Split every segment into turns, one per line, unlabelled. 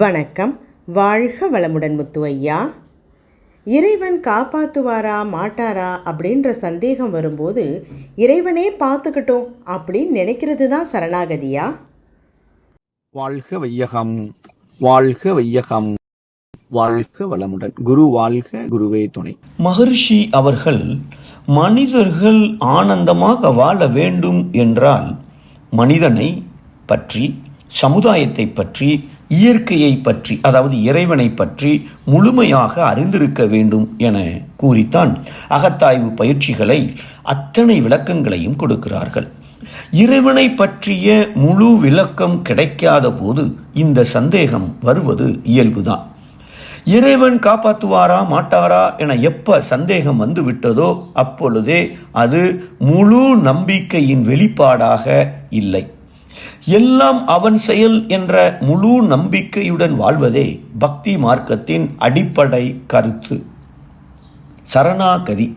வணக்கம். வாழ்க வளமுடன் முத்து ஐயா இறைவன் காப்பாத்துவாரா மாட்டாரா அப்படின்ற சந்தேகம் வரும்போது இறைவனே பார்த்துக்கிட்டோம் அப்படின்னு நினைக்கிறது தான் சரணாகதியா?
வாழ்க வையகம் வாழ்க வையகம் வாழ்க வளமுடன். குரு வாழ்க குருவே துணை.
மகரிஷி அவர்கள் மனிதர்கள் ஆனந்தமாக வாழ வேண்டும் என்றால் மனிதனை பற்றி சமுதாயத்தை பற்றி இயற்கையை பற்றி அதாவது இறைவனை பற்றி முழுமையாக அறிந்திருக்க வேண்டும் என கூறித்தான். அகத்தாய்வு பயிற்சிகளை அத்தனை விளக்கங்களையும் கொடுக்கிறார்கள். இறைவனை பற்றிய முழு விளக்கம் கிடைக்காத போது இந்த சந்தேகம் வருவது இயல்புதான். இறைவன் காப்பாற்றுவாரா மாட்டாரா என எப்ப சந்தேகம் வந்து விட்டதோ அப்பொழுதே அது முழு நம்பிக்கையின் வெளிப்பாடாக இல்லை. எல்லாம் அவன் செயல் என்ற முழு நம்பிக்கையுடன் வாழ்வதே பக்தி மார்க்கத்தின் அடிப்படை கருத்து. சரணாகதி.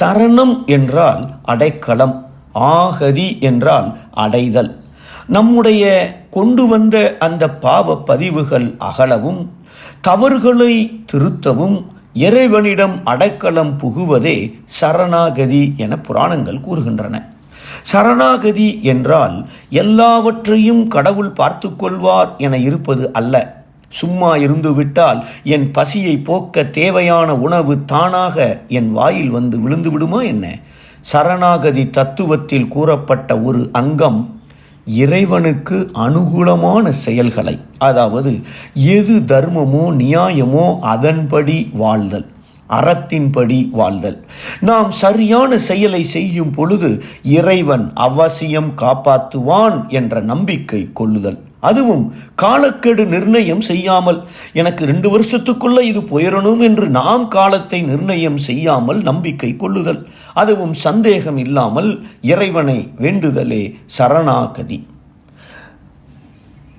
சரணம் என்றால் அடைக்கலம். ஆகதி என்றால் அடைதல். நம்முடைய கொண்டு வந்த அந்த பாவ பதிவுகள் அகலவும் தவறுகளை திருத்தவும் இறைவனிடம் அடைக்கலம் புகுவதே சரணாகதி என புராணங்கள் கூறுகின்றன. சரணாகதி என்றால் எல்லாவற்றையும் கடவுள் பார்த்து கொள்வார் என இருப்பது அல்ல. சும்மா இருந்து விட்டால் என் பசியை போக்க தேவையான உணவு தானாக என் வாயில் வந்து விழுந்து விடுமா என்ன? சரணாகதி தத்துவத்தில் கூறப்பட்ட ஒரு அங்கம் இறைவனுக்கு அனுகூலமான செயல்களை அதாவது எது தர்மமோ நியாயமோ அதன்படி வாழ்தல். அறத்தின்படி வாழ்தல். நாம் சரியான செயலை செய்யும் பொழுது இறைவன் அவசியம் காப்பாற்றுவான் என்ற நம்பிக்கை கொள்ளுதல். அதுவும் காலக்கெடு நிர்ணயம் செய்யாமல் எனக்கு ரெண்டு வருஷத்துக்குள்ள இது போயிடணும் என்று நாம் காலத்தை நிர்ணயம் செய்யாமல் நம்பிக்கை கொள்ளுதல். அதுவும் சந்தேகம் இல்லாமல் இறைவனை வேண்டுதலே சரணாகதி.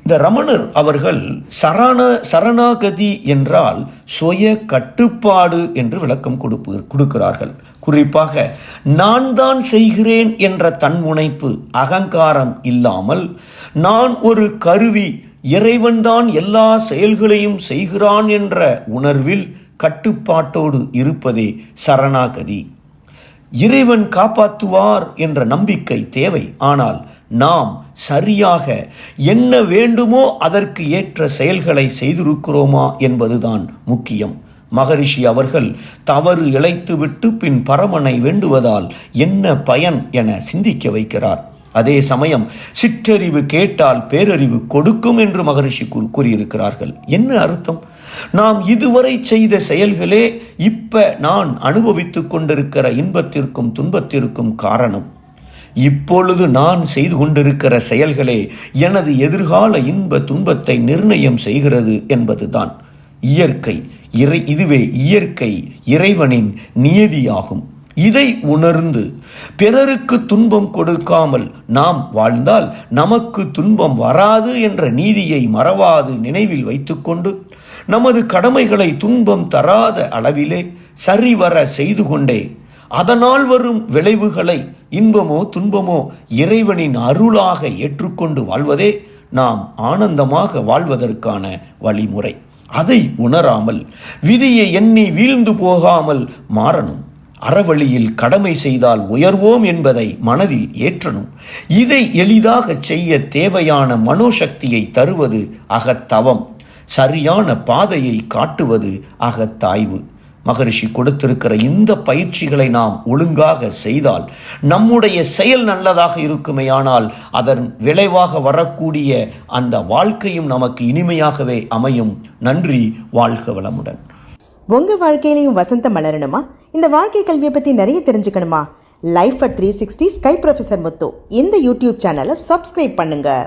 இந்த ரமணர் அவர்கள் சரண சரணாகதி என்றால் சுய கட்டுப்பாடு என்று விளக்கம் கொடுப்பு கொடுக்கிறார்கள். குறிப்பாக நான் தான் செய்கிறேன் என்ற தன்முனைப்பு அகங்காரம் இல்லாமல் நான் ஒரு கருவி இறைவன்தான் எல்லா செயல்களையும் செய்கிறான் என்ற உணர்வில் கட்டுப்பாட்டோடு இருப்பதே சரணாகதி. இறைவன் காப்பாற்றுவார் என்ற நம்பிக்கை தேவை. ஆனால் நாம் சரியாக என்ன வேண்டுமோ அதற்கு ஏற்ற செயல்களை செய்திருக்கிறோமா என்பதுதான் முக்கியம். மகரிஷி அவர்கள் தவறு இழைத்துவிட்டு பின் பரமனை வேண்டுவதால் என்ன பயன் என சிந்திக்க வைக்கிறார். அதே சமயம் சிற்றறிவு கேட்டால் பேரறிவு கொடுக்கும் என்று மகரிஷி கூறியிருக்கிறார்கள். என்ன அர்த்தம்? நாம் இதுவரை செய்த செயல்களே இப்ப நான் அனுபவித்துக் கொண்டிருக்கிற இன்பத்திற்கும் துன்பத்திற்கும் காரணம். இப்பொழுது நான் செய்து கொண்டிருக்கிற செயல்களே எனது எதிர்கால இன்ப துன்பத்தை நிர்ணயம் செய்கிறது என்பதுதான். இயற்கை இறை இதுவே இயற்கை இறைவனின் நியதியாகும். இதை உணர்ந்து பிறருக்கு துன்பம் கொடுக்காமல் நாம் வாழ்ந்தால் நமக்கு துன்பம் வராது என்ற நீதியை மறவாது நினைவில் வைத்துக்கொண்டு நமது கடமைகளை துன்பம் தராத அளவிலே சரிவர செய்து கொண்டே அதனால் வரும் விளைவுகளை இன்பமோ துன்பமோ இறைவனின் அருளாக ஏற்றுக்கொண்டு வாழ்வதே நாம் ஆனந்தமாக வாழ்வதற்கான வழிமுறை. அதை உணராமல் விதியை எண்ணி வீழ்ந்து போகாமல் மாறணும். அறவழியில் கடமை செய்தால் உயர்வோம் என்பதை மனதில் ஏற்றணும். இதை எளிதாக செய்ய தேவையான மனோசக்தியை தருவது அகத்தவம். சரியான பாதையை காட்டுவது அகத்தாய்வு. மகரிஷி கொடுத்திருக்கிற இந்த பயிற்சிகளை நாம் ஒழுங்காக செய்தால் நம்முடைய செயல் நல்லதாக இருக்குமேயானால் அதன் விளைவாக வரக்கூடிய அந்த வாழ்க்கையும் நமக்கு இனிமையாகவே அமையும். நன்றி வாழ்க வளமுடன்.
உங்க வாழ்க்கையிலையும் வசந்தம் மலரணுமா? இந்த வாழ்க்கை கல்வியை பற்றி நிறைய தெரிஞ்சுக்கணுமா? Life at three sixty sky professor Muthu இந்த யூடியூப் சேனலை சப்ஸ்கிரைப் பண்ணுங்கள்